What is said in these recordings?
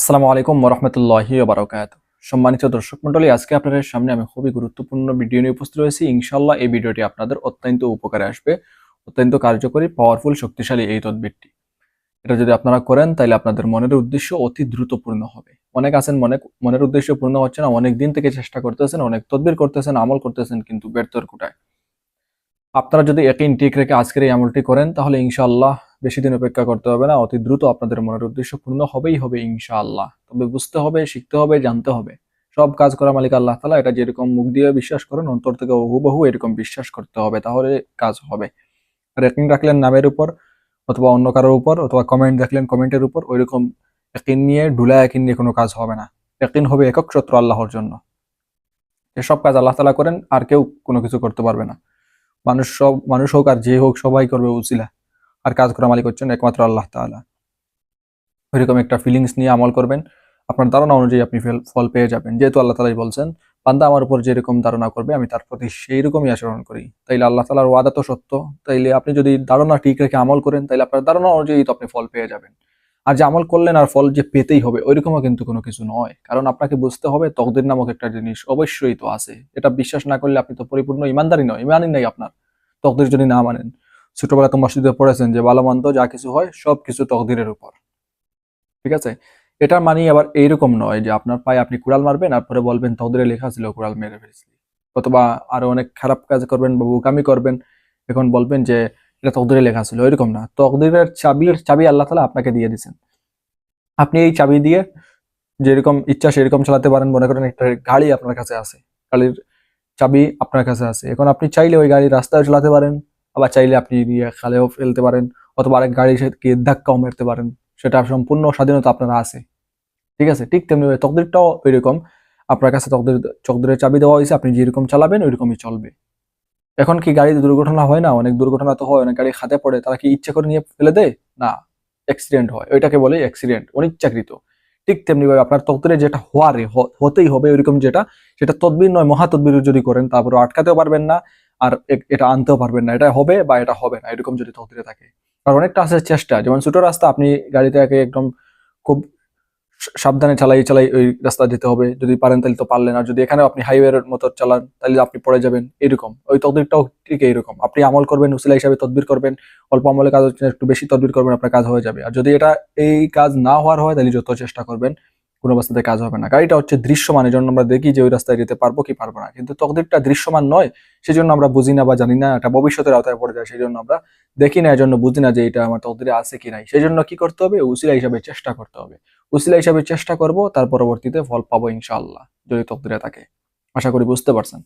আসসালামু আলাইকুম রহমতুল্লাহি বারকাত সম্মানিত দর্শক মন্ডলী আজকে আপনাদের সামনে আমি খুবই গুরুত্বপূর্ণ ভিডিও নিয়ে উপস্থিত হয়েছি। ইনশাল্লাহ এই ভিডিওটি আপনাদের অত্যন্ত উপকারে আসবে, অত্যন্ত কার্যকরী পাওয়ারফুল শক্তিশালী এই তদবিরটি। এটা যদি আপনারা করেন, তাহলে আপনাদের মনের উদ্দেশ্য অতি দ্রুত পূর্ণ হবে। অনেক আছেন, মনে মনের উদ্দেশ্য পূর্ণ হচ্ছে না, অনেক দিন থেকে চেষ্টা করতেছেন, অনেক তদবির করতেছেন, আমল করতেছেন, কিন্তু ব্যর্থর কোটায়। আপনারা যদি একই ঠিক রেখে আজকের এই আমলটি করেন, তাহলে ইনশাআল্লাহ বেশি দিন অপেক্ষা করতে হবে না, অতি দ্রুত আপনাদের মনের উদ্দেশ্য পূর্ণ হবেই হবে ইনশাআল্লাহ। তবে বুঝতে হবে, শিখতে হবে, জানতে হবে। সব কাজ করা মালিক আল্লাহ তালা এটা যেরকম মুখ দিয়ে বিশ্বাস করেন, অন্তর থেকে হুবহু এরকম বিশ্বাস করতে হবে, তাহলে কাজ হবে। রেটিং রাখলেন নামের উপর অথবা অন্য কারোর উপর, অথবা কমেন্ট দেখলেন কমেন্টের উপর, ওইরকম একিন নিয়ে, ঢুলা একিন নিয়ে কোনো কাজ হবে না। একিন হবে একক শত্রু আল্লাহর জন্য। এসব কাজ আল্লাহ তালা করেন, আর কেউ কোনো কিছু করতে পারবে না। মানুষ সব, মানুষ হোক আর যে হোক, সবাই করবে উচিলা। আর কাজ করা মালিক হচ্ছেন একমাত্র আল্লাহ তাআলা। ওইরকম একটা ফিলিংস নিয়ে আমল করবেন। আপনার ধারণা অনুযায়ী আপনি ফেল- পেয়ে যাবেন। যেহেতু আল্লাহ তালাই বলছেন, বান্দা আমার উপর যেরকম ধারণা করবে, আমি তার প্রতি সেই রকমই আচরণ করি। তাইলে আল্লাহ তালার ওয়াদা তো সত্য। তাইলে আপনি যদি ধারণা ঠিক রেখে আমল করেন, তাইলে আপনার ধারণা অনুযায়ী তো আপনি ফল পেয়ে যাবেন। আর যে আমল করলেন আর ফল যে পেতেই হবে, ওইরকমও কিন্তু কোনো কিছু নয়। কারণ আপনাকে বুঝতে হবে, তকদির নামক একটা জিনিস অবশ্যই তো আছে। এটা বিশ্বাস না করলে আপনি তো পরিপূর্ণ ইমানদারি নয়, ইমানই নাই আপনার। তকদির যদি না মানেন ছোটবেলা তো মসজিদে পড়েছেন যে ভালো মন্দ যা কিছু হয় সব কিছু তকদিরের উপর। ঠিক আছে? এটা মানি আবার এইরকম নয় যে আপনার পায়ে আপনি কুড়াল মারবেন, আর পরে বলবেন তকদিরে লেখা ছিল কুড়াল মেরে ফেলেছি অথবা আরও অনেক খারাপ কাজ করবেন বা বোকামি করবেন, এখন বলবেন যে এটা তকদিরে লেখা ছিল। এরকম না। তকদিরের চাবির, চাবি আল্লাহ তালা আপনাকে দিয়ে দিয়েছেন। আপনি এই চাবি দিয়ে যেরকম ইচ্ছা সেরকম চালাতে পারেন, মনে করেন একটা গাড়ি আপনার কাছে আছে। গাড়ির চাবি আপনার কাছে আছে। এখন আপনি চাইলে ওই গাড়ি রাস্তায় চালাতে পারেন। আবার চাইলে আপনি নিয়ে খালেও ফেলতে পারেন অথবা আরেক গাড়ি সাথে ধাক্কাও মারতে পারেন। সেটা সম্পূর্ণ স্বাধীনতা আপনার আছে। ঠিক আছে? ঠিক তেমনি তকদিরটাও ওইরকম। আপনার কাছে তকদির, তকদিরের চাবি দেওয়া হয়েছে, আপনি যেরকম চালাবেন ওইরকমই চলবে। এখন কি গাড়িতে দুর্ঘটনা হয় না? অনেক দুর্ঘটনা তো হয়, অনেক গাড়ি খাতে পড়ে, তারা কি ইচ্ছা করে নিয়ে ফেলে দেয়? না। অ্যাক্সিডেন্ট হয়। ওইটাকে বলে অ্যাক্সিডেন্ট অনিচ্ছাকৃত। ঠিক তেমনি ভাবে আপনার তকদিরে যেটা হওয়ারে হতেই হবে ওইরকম যেটা, সেটা তদবির নয় মহা তদবির যদি করেন তারপরে আটকাতেও পারবেন না। আর এটা আনতেও পারবেন না। এটা হবে বা এটা হবে না, এরকম যদি তকদিরে থাকে। আর অনেকটা আছে চেষ্টা, যেমন ছোট রাস্তা, আপনি গাড়িতে একে একদম খুব সাবধানে চালাই চালাই ওই রাস্তা যেতে হবে। যদি পারেন তাহলে তো পারলেন, আর যদি এখানেও আপনি হাইওয়ের মতো চালান, তাহলে আপনি পড়ে যাবেন এরকম। ওই তদবিরটাও ঠিক এইরকম। আপনি আমল করবেন, উসিলা হিসাবে তদবির করবেন, অল্প আমলে কাজ হচ্ছে একটু বেশি তদবির করবেন, আপনার কাজ হয়ে যাবে। আর যদি এটা এই কাজ না হওয়ার হয়, তাহলে যত চেষ্টা করবেন। কোনো অবস্থাতে কাজ হবে না। গাড়িটা হচ্ছে দৃশ্যমান এই জন্য আমরা দেখি যে ওই রাস্তায় যেতে পারব কি পারব না। কিন্তু তকদিরটা দৃশ্যমান নয় সেই জন্য আমরা বুঝি না বা জানি না, এটা ভবিষ্যতের আওতায় পড়ে যায় সেই জন্য আমরা দেখি না, এজন্য বুঝি না যে এটা আমার তকদিরে আছে কি নাই। সেই জন্য কি করতে হবে? উসিলা হিসাবে চেষ্টা করতে হবে। উসিলা হিসাবে চেষ্টা করব, তার পরবর্তীতে ফল পাবো ইনশাআল্লাহ, যদি তকদিরে থাকে। আশা করি বুঝতে পারছেন।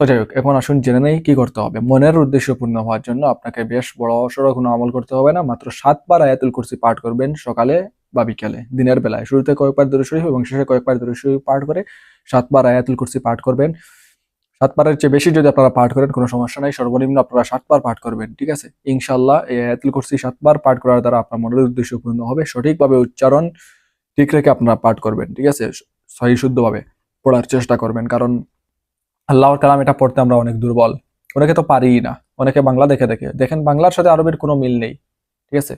তো যাই হোক, এখন আসুন জেনে নেই কি করতে হবে। মনের উদ্দেশ্য পূর্ণ হওয়ার জন্য আপনাকে বেশ বড় সড়ো কোনো আমল করতে হবে না। মাত্র সাতবার আয়াতুল কুরসি পাঠ করবেন সকালে বা বিকেলে দিনের বেলায়। শুরুতে কয়েকবার দূরে শরীফ এবং শেষে কয়েকবার দূরে শরীফ পাঠ করে সাতবার আয়াতুল কুরসি পাঠ করবেন। সাতবারের চেয়ে বেশি যদি আপনারা পাঠ করেন, কোনো সমস্যা নাই। সর্বনিম্ন আপনারা সাতবার পাঠ করবেন, ঠিক আছে? ইনশাল্লাহ এই আয়াতুল কুরসি সাতবার পাঠ করার দ্বারা আপনার মনের উদ্দেশ্য পূর্ণ হবে। সঠিকভাবে উচ্চারণ ঠিক রেখে আপনারা পাঠ করবেন, ঠিক আছে? সহি শুদ্ধভাবে পড়ার চেষ্টা করবেন, কারণ আল্লাহর কালাম এটা পড়তে আমরা অনেক দুর্বল। অনেকে তো পারিই না। অনেকে বাংলা দেখে দেখে। দেখেন, বাংলার সাথে আরবির কোনো মিল নেই, ঠিক আছে?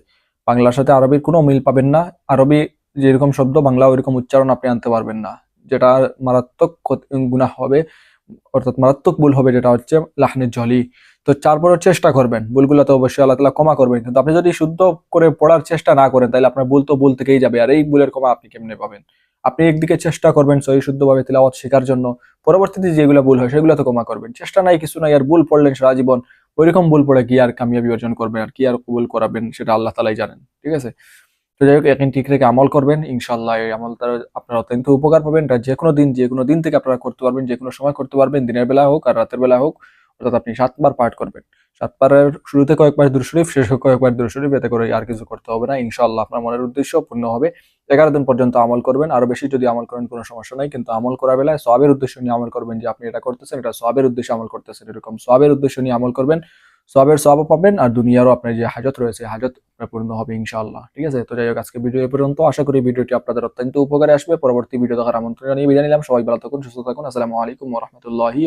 বাংলার সাথে আরবির কোনো মিল পাবেন না। আরবি যেরকম শব্দ, বাংলা ওইরকম উচ্চারণ আপনি আনতে পারবেন না। যেটা মারাত্মক গুণা হবে, অর্থাৎ মারাত্মক ভুল হবে, যেটা হচ্ছে লাহনের জলি তো তারপরেও চেষ্টা করবেন। ভুলগুলো তো অবশ্যই আল্লাহ তালা ক্ষমা করবেন। কিন্তু আপনি যদি শুদ্ধ করে পড়ার চেষ্টা না করেন, তাহলে আপনার ভুল তো ভুল থেকেই যাবে। আর এই ভুলের ক্ষমা আপনি কেমনে পাবেন? আপনি একদিকে চেষ্টা করবেন সহি শুদ্ধভাবে তিলাওয়াত শেখার জন্য, পরবর্তীতে যেগুলো ভুল হয়, সেগুলো তো ক্ষমা করবেন। চেষ্টা নাই, কিছু নাই, আর ভুল পড়লেন সারা জীবন। ওইরকম ভুল পড়ে কি আর কামিয়াবি অর্জন করবেন আর কি আর কবুল করাবেন সেটা আল্লাহ তালাই জানেন, ঠিক আছে? তো যাই হোক এখন ঠিক রেখে আমল করবেন ইনশাল্লাহ এই আমল তার আপনারা অত্যন্ত উপকার পাবেন। এটা যে কোনো দিন, যে কোনো দিন থেকে আপনারা করতে পারবেন, যে কোনো সময় করতে পারবেন, দিনের বেলা হোক আর রাতের বেলা হোক, অর্থাৎ আপনি সাতবার পাঠ করবেন। সাতবারের শুরুতে কয়েকবার দুরশরীফ, শেষে কয়েকবার দুরশরীফ, এতে করে আর কিছু করতে হবে না। ইনশাল্লাহ আপনার মনের উদ্দেশ্য পূর্ণ হবে। এগারো দিন পর্যন্ত আমল করবেন। আরও বেশি যদি আমল করেন, কোনো সমস্যা নাই। কিন্তু আমল করার বেলায় সবের উদ্দেশ্য নিয়ে আমল করবেন যে আপনি এটা করতেছেন, এটা সবের উদ্দেশ্যে আমল করতেছেন, এরকম সবের উদ্দেশ্য নিয়ে আমল করবেন। সবের সবও পাবেন আর দুনিয়ারও আপনার যে হাজত রয়েছে, হাজত পূর্ণ হবে ইনশাআল্লাহ। ঠিক আছে? তো যাই হোক, আজকে ভিডিও এ পর্যন্ত। আশা করি ভিডিওটি আপনাদের অত্যন্ত উপকারে আসবে। পরবর্তী ভিডিও দেখার আমন্ত্রণ জানিয়ে বিদায় নিলাম। সবাই ভালো থাকুন, সুস্থ থাকুন। আসসালামু আলাইকুম রহমতুল্লাহি